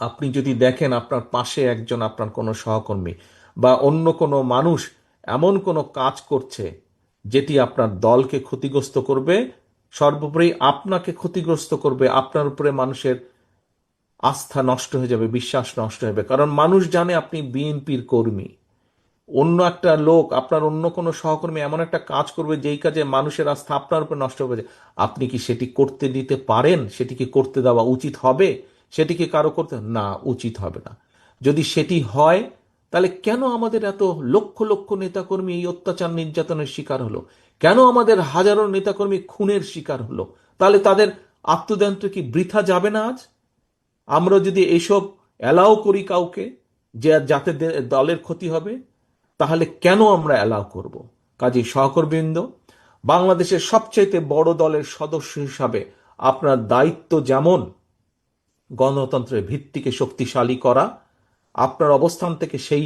আপনি যদি দেখেন আপনার পাশে একজন আপনার কোনো সহকর্মী বা অন্য কোনো মানুষ এমন কোনো কাজ করছে যেটি আপনার দলকে ক্ষতিগ্রস্ত করবে, সর্বোপরি আপনাকে ক্ষতিগ্রস্ত করবে, আপনার উপরে মানুষের আস্থা নষ্ট হয়ে যাবে, বিশ্বাস নষ্ট হয়ে যাবে। কারণ মানুষ জানে আপনি বিএনপির কর্মী। অন্য একটা লোক, আপনার অন্য কোনো সহকর্মী এমন একটা কাজ করবে যেই কাজে মানুষের আস্থা আপনার উপর নষ্ট হবে আপনি কি সেটি করতে দিতে পারেন? সেটি কি করতে দেওয়া উচিত হবে? সেটি কি কারও করতে না উচিত হবে না। যদি সেটি হয়, তাহলে কেন আমাদের এত লক্ষ লক্ষ নেতাকর্মী এই অত্যাচার নির্যাতনের শিকার হলো? কেন আমাদের হাজারো নেতাকর্মী খুনের শিকার হলো? তাহলে তাদের আত্মদান্ত কি বৃথা যাবে না আজ? আমরা যদি এসব অ্যালাউ করি কাউকে যে যাতে দলের ক্ষতি হবে, তাহলে কেন আমরা অ্যালাউ করব? কাজী সহকর্মীবৃন্দ, বাংলাদেশের সবচাইতে বড় দলের সদস্য হিসাবে আপনার দায়িত্ব যেমন গণতন্ত্রের ভিত্তিকে শক্তিশালী করা, আপনার অবস্থান থেকে সেই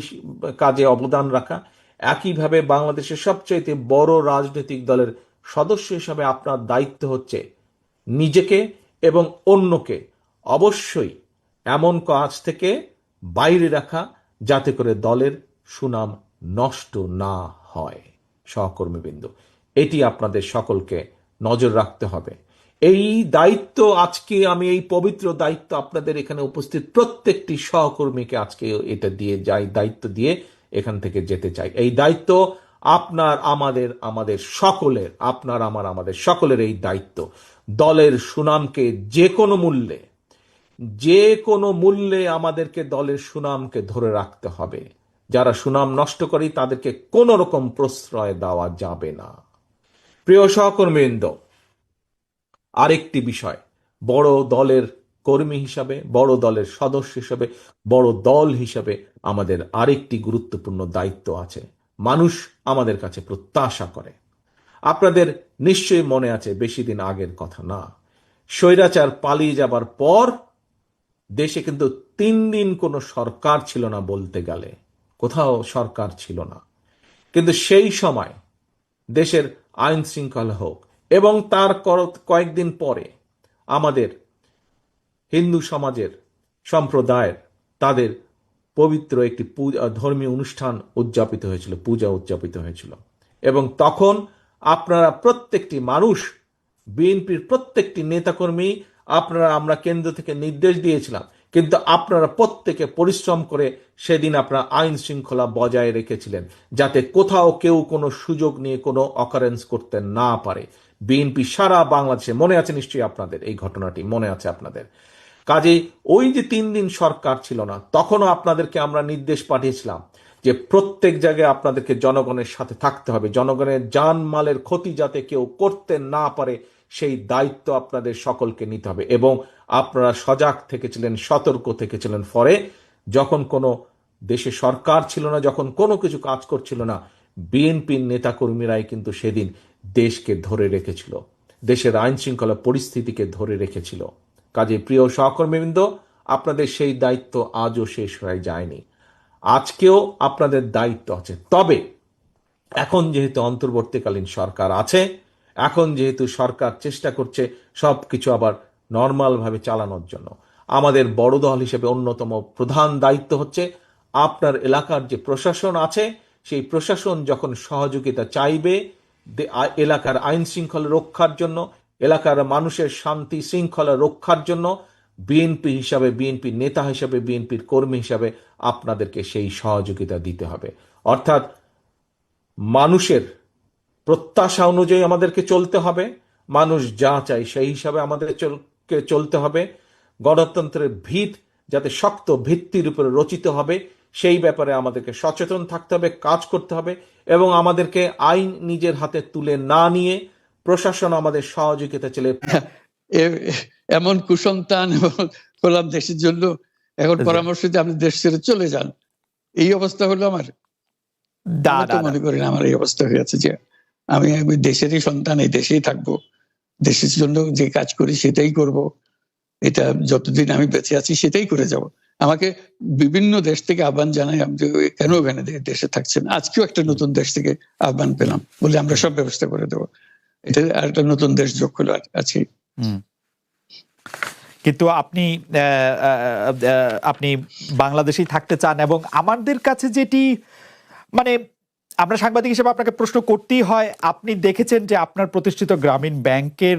কাজে অবদান রাখা, একইভাবে বাংলাদেশের সবচাইতে বড় রাজনৈতিক দলের সদস্য হিসাবে আপনার দায়িত্ব হচ্ছে নিজেকে এবং অন্যকে অবশ্যই এমন কাজ থেকে বাইরে রাখা যাতে করে দলের সুনাম নষ্ট না হয়। সহকর্মীবৃন্দ, এটি আপনাদের সকলকে নজর রাখতে হবে। এই দায়িত্ব আজকে আমি, এই পবিত্র দায়িত্ব আপনাদের এখানে উপস্থিত প্রত্যেকটি সহকর্মীকে আজকে এটা দিয়ে যাই, দায়িত্ব দিয়ে এখান থেকে যেতে চাই। এই দায়িত্ব আপনার, আমাদের আমাদের সকলের, আপনার, আমার, আমাদের সকলের এই দায়িত্ব। দলের সুনামকে যে কোনো মূল্যে, যে কোনো মূল্যে আমাদেরকে দলের সুনামকে ধরে রাখতে হবে। যারা সুনাম নষ্ট করে, তাদেরকে কোনো রকম প্রশ্রয় দেওয়া যাবে না। প্রিয় সহকর্মীবৃন্দ আরেকটি বিষয়, বড় দলের কর্মী হিসাবে, বড় দলের সদস্য হিসাবে, বড় দল হিসাবে আমাদের আরেকটি গুরুত্বপূর্ণ দায়িত্ব আছে। মানুষ আমাদের কাছে প্রত্যাশা করে। আপনাদের নিশ্চয়ই মনে আছে বেশি দিন আগের কথা না। স্বৈরাচার পালিয়ে যাবার পর দেশে কিন্তু তিন দিন কোনো সরকার ছিল না বলতে গেলে। কোথাও সরকার ছিল না। কিন্তু সেই সময় দেশের আইন শৃঙ্খলা হোক এবং তার কয়েকদিন পরে আমাদের হিন্দু সমাজের সম্প্রদায়ের তাদের পবিত্র একটি পূজা, ধর্মীয় অনুষ্ঠান উদযাপিত হয়েছিল, পূজা উদযাপিত হয়েছিল। এবং তখন আপনারা প্রত্যেকটি মানুষ, বিএনপির প্রত্যেকটি নেতাকর্মী, আপনারা, আমরা কেন্দ্র থেকে নির্দেশ দিয়েছিলাম। কিন্তু আপনারা প্রত্যেকে পরিশ্রম করে সেদিন আপনারা আইন শৃঙ্খলা বজায় রেখেছিলেন, যাতে কোথাও কেউ কোনো সুযোগ নিয়ে কোনো অকারেন্স করতে না পারে। বিএনপি সারা বাংলাদেশে, মনে আছে নিশ্চয়ই আপনাদের এই ঘটনাটি, মনে আছে আপনাদের। কাজেই ওই যে তিন দিন সরকার ছিল না, তখনও আপনাদেরকে আমরা নির্দেশ পাঠিয়েছিলাম যে প্রত্যেক জায়গায় আপনাদেরকে জনগণের সাথে থাকতে হবে, জনগণের জানমালের ক্ষতি যাতে কেউ করতে না পারে, সেই দায়িত্ব আপনাদের সকলকে নিতে হবে। এবং আপনারা সজাগ থেকেছিলেন, সতর্ক থেকেছিলেন ফলে যখন কোনো দেশে সরকার ছিল না, যখন কোনো কিছু কাজ করছিল না, বিএনপির নেতাকর্মীরাই কিন্তু সেদিন দেশকে ধরে রেখেছিল। দেশের আইন শৃঙ্খলা পরিস্থিতিকে ধরে রেখেছিল। কাজে প্রিয় সহকর্মীবৃন্দ, আপনাদের সেই দায়িত্ব আজও শেষ হয়ে যায়নি। আজকেও আপনাদের দায়িত্ব আছে। তবে এখন যেহেতু অন্তর্বর্তীকালীন সরকার আছে, এখন যেহেতু সরকার চেষ্টা করছে সব কিছু আবার নর্মালভাবে চালানোর জন্য। আমাদের বড় দল হিসেবে অন্যতম প্রধান দায়িত্ব হচ্ছে আপনার এলাকার যে প্রশাসন আছে, সেই প্রশাসন যখন সহযোগিতা চাইবে এলাকার আইন শৃঙ্খলা রক্ষার জন্য, এলাকার মানুষের শান্তি শৃঙ্খলা রক্ষার জন্য বিএনপি হিসাবে বিএনপির নেতা হিসাবে বিএনপির কর্মী হিসাবে আপনাদেরকে সেই সহযোগিতা দিতে হবে। অর্থাৎ মানুষের প্রত্যাশা অনুযায়ী আমাদেরকে চলতে হবে, মানুষ যা চাই সেই হিসাবে আমাদের চলতে হবে, গণতন্ত্রের ভিত যাতে শক্ত ভিত্তির উপরে রচিত হবে, সেই ব্যাপারে আমাদেরকে সচেতন থাকতে হবে, কাজ করতে হবে এবং আমাদেরকে আইন নিজের হাতে তুলে না নিয়ে প্রশাসন আমাদের সহযোগিতা চলে এমন কুসন্তান হলাম দেশের জন্য। এখন পরামর্শ দিয়ে আপনি দেশ ছেড়ে চলে যান। এই অবস্থা হলো আমার। মনে করেন আমার এই অবস্থা হয়ে আছে যে আমি আমি দেশেরই সন্তান এই দেশেই থাকব। দেশের জন্য যে কাজ করি সেটাই করব। এটা যতদিন আমি বেঁচে আছি সেটাই করে যাব। আমাকে বিভিন্ন দেশ থেকে আহ্বান জানাই, আমি কেন ওখানে দেশে থাকছেন? আজকেও একটা নতুন দেশ থেকে আহ্বান পেলাম, বলে আমরা সব ব্যবস্থা করে দেবো। এটা আর একটা নতুন দেশ যোগ হলো আছে। কিন্তু আপনি আপনি বাংলাদেশেই থাকতে চান এবং আমাদের কাছে যেটি মানে আমরা সাংবাদিক হিসেবে আপনাকে প্রশ্ন করতেই হয়, আপনি দেখেছেন যে আপনার প্রতিষ্ঠিত গ্রামীণ ব্যাংকের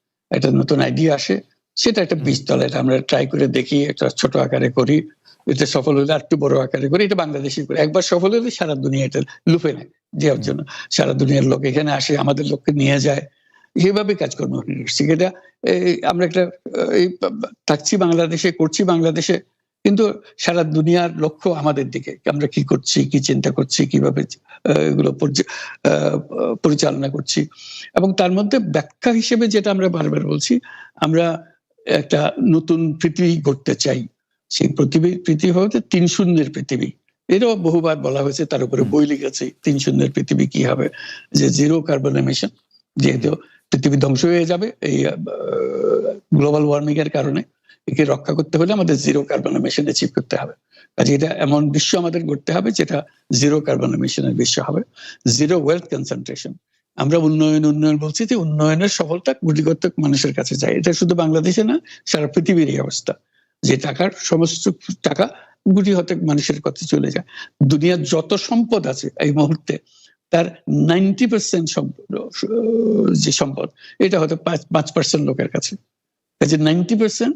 একটা নতুন আইডিয়া আসে সেটা একটা। বীজতলা এটা আমরা ট্রাই করে দেখি একটা ছোট আকারে করি এটা সফল হলে একটু বড় আকারে করি এটা বাংলাদেশি করি। একবার সফল হলে সারা দুনিয়া এটা লুফে নেয় দেওয়ার জন্য। সারা দুনিয়ার লোক এখানে আসে আমাদের লোককে নিয়ে যায় এইভাবে কাজকর্ম করছি এটা এই, আমরা একটা এই থাকছি বাংলাদেশে করছি বাংলাদেশে কিন্তু সারা দুনিয়ার লক্ষ্য আমাদের দিকে আমরা কি করছি কি চিন্তা করছি কীভাবে এগুলো পরিচালনা করছি। এবং তার মধ্যে ব্যাখ্যা হিসেবে যেটা আমরা বারবার বলছি, আমরা একটা নতুন পৃথিবী গড়তে চাই। সেই পৃথিবী পৃথিবী হচ্ছে তিন শূন্যের পৃথিবী। এটাও বহুবার বলা হয়েছে, তার উপরে বই লিখেছে, তিন শূন্যের পৃথিবী কি হবে? যে জিরো কার্বন এমিশন যেহেতু পৃথিবী ধ্বংস হয়ে যাবে এই গ্লোবাল ওয়ার্মিং এর কারণে। একে রক্ষা করতে হলে আমাদের জিরো কার্বন এমিশন অ্যাচিভ করতে হবে। কাজে এটা এমন বিশ্ব আমাদের গড়তে হবে যেটা জিরো কার্বন এমিশনের বিশ্ব হবে। জিরো ওয়েলথ কনসেন্ট্রেশন আমরা উন্নয়ন উন্নয়ন বলছি যে উন্নয়নের সফলতা গুটিগত মানুষের কাছে যায়। এটা শুধু বাংলাদেশে না, সারা পৃথিবীর এই অবস্থা। যে টাকার সমস্ত টাকা গুটি হতে মানুষের কাছে চলে যায়। দুনিয়ার যত সম্পদ আছে এই মুহূর্তে, তার নাইনটি পার্সেন্ট যে সম্পদ, এটা হয়তো পাঁচ পার্সেন্ট লোকের কাছে। Ninety percent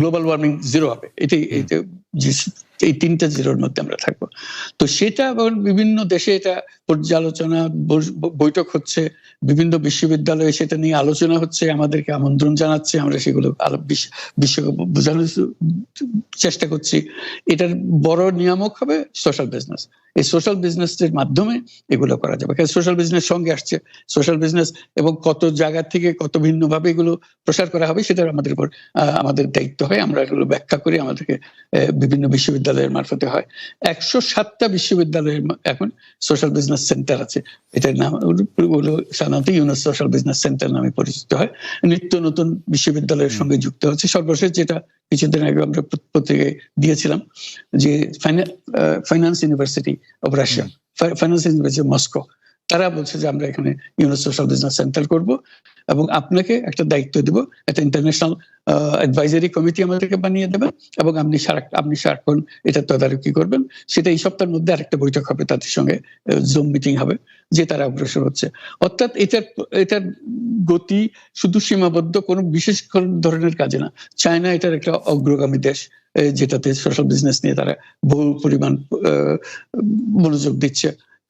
global warming zero হবে। এটাই এই তিনটা জিরোর মধ্যে আমরা থাকব। তো সেটা এখন বিভিন্ন দেশে এটা পর্যালোচনা বৈঠক হচ্ছে বিভিন্ন বিশ্ববিদ্যালয়ে সেটা নিয়ে আলোচনা হচ্ছে আমাদেরকে আমন্ত্রণ জানাচ্ছে আমরা সেগুলো বিশ্বকে বোঝানোর চেষ্টা করছি। এটার বড় নিয়ামক হবে সোশ্যাল বিজনেস এই সোশ্যাল বিজনেসের মাধ্যমে এগুলো করা যাবে। সোশ্যাল বিজনেস সঙ্গে আসছে। সোশ্যাল বিজনেস এবং কত জায়গা থেকে কত ভিন্ন ভাবে এগুলো প্রসার করা হবে সেটা আমাদের উপর আমাদের দায়িত্ব হয় আমরা এগুলো ব্যাখ্যা করি আমাদেরকে বিভিন্ন বিশ্ববিদ্যালয়ের মারফতে হয়। একশো সাতটা বিশ্ববিদ্যালয়ের এখন সোশ্যাল বিজনেস সেন্টার আছে। এটার নাম হলো সাধারণত ইউনেস সোশ্যাল বিজনেস সেন্টার নামে পরিচিত হয়। নিত্য নতুন বিশ্ববিদ্যালয়ের সঙ্গে যুক্ত হচ্ছে। সর্বশেষ যেটা কিছুদিন আগে আমরা পত- পত্রিকায় দিয়েছিলাম যে finance university of Russia finance university Moscow তারা বলছে যে আমরা এখানে ইউনেস সোশ্যাল বিজনেস সেন্টার করব এবং আপনাকে একটা দায়িত্ব দেব, একটা ইন্টারন্যাশনাল অ্যাডভাইজারি কমিটি আমাদেরকে বানিয়ে দেবেন এবং আপনি সারা, আপনি সারাক্ষণ এটা তদারকি করবেন। সেটা এই সপ্তাহের মধ্যে আরেকটা বৈঠক হবে তাদের সঙ্গে জুম মিটিং হবে, যে তারা অগ্রসর হচ্ছে। অর্থাৎ এটার এটার গতি শুধু সীমাবদ্ধ কোনো বিশেষ কোন ধরনের কাজে না। চায়না এটার একটা অগ্রগামী দেশ যেটাতে সোশ্যাল বিজনেস নিয়ে তারা বহু পরিমাণ মনোযোগ দিচ্ছে।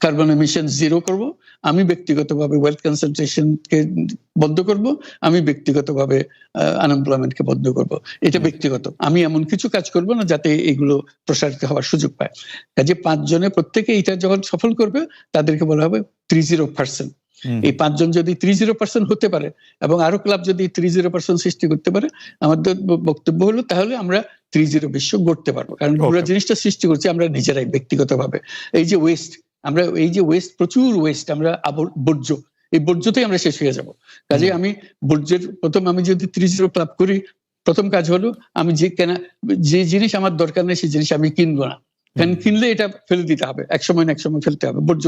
কার্বন এমিশন জিরো করব আমি ব্যক্তিগতভাবে ওয়েলথ কনসেন্ট্রেশনকে বন্ধ করব আমি ব্যক্তিগতভাবে আনএমপ্লয়মেন্টকে বন্ধ করব। এটা ব্যক্তিগত। আমি এমন কিছু কাজ করব না যাতে এগুলো প্রসারিত হওয়ার সুযোগ পায়। কাজে পাঁচজনে প্রত্যেকে এটা যখন সফল করবে তাদেরকে বলা হবে থ্রি জিরো পার্সেন্ট। এই পাঁচজন যদি থ্রি জিরো পার্সেন্ট হতে পারে এবং আরও ক্লাব যদি থ্রি জিরো পার্সেন্ট সৃষ্টি করতে পারে আমাদের বক্তব্য হলো তাহলে আমরা থ্রি জিরো বিশ্ব গড়তে পারব। কারণ পুরো জিনিসটা সৃষ্টি করছি আমরা নিজেরাই ব্যক্তিগতভাবে। এই যে ওয়েস্ট আমরা এই যে ওয়েস্ট প্রচুর ওয়েস্ট আমরা বর্জ্য এই বর্জ্যতেই আমরা শেষ হয়ে যাব। কাজে আমি বর্জ্যের প্রথম আমি যদি থ্রি জিরো ক্লাব করি প্রথম কাজ হলো আমি যে কেনা যে জিনিস আমার দরকার নেই সেই জিনিস আমি কিনবো না। কারণ কিনলে এটা ফেলে দিতে হবে এক সময় না এক সময় ফেলতে হবে বর্জ্য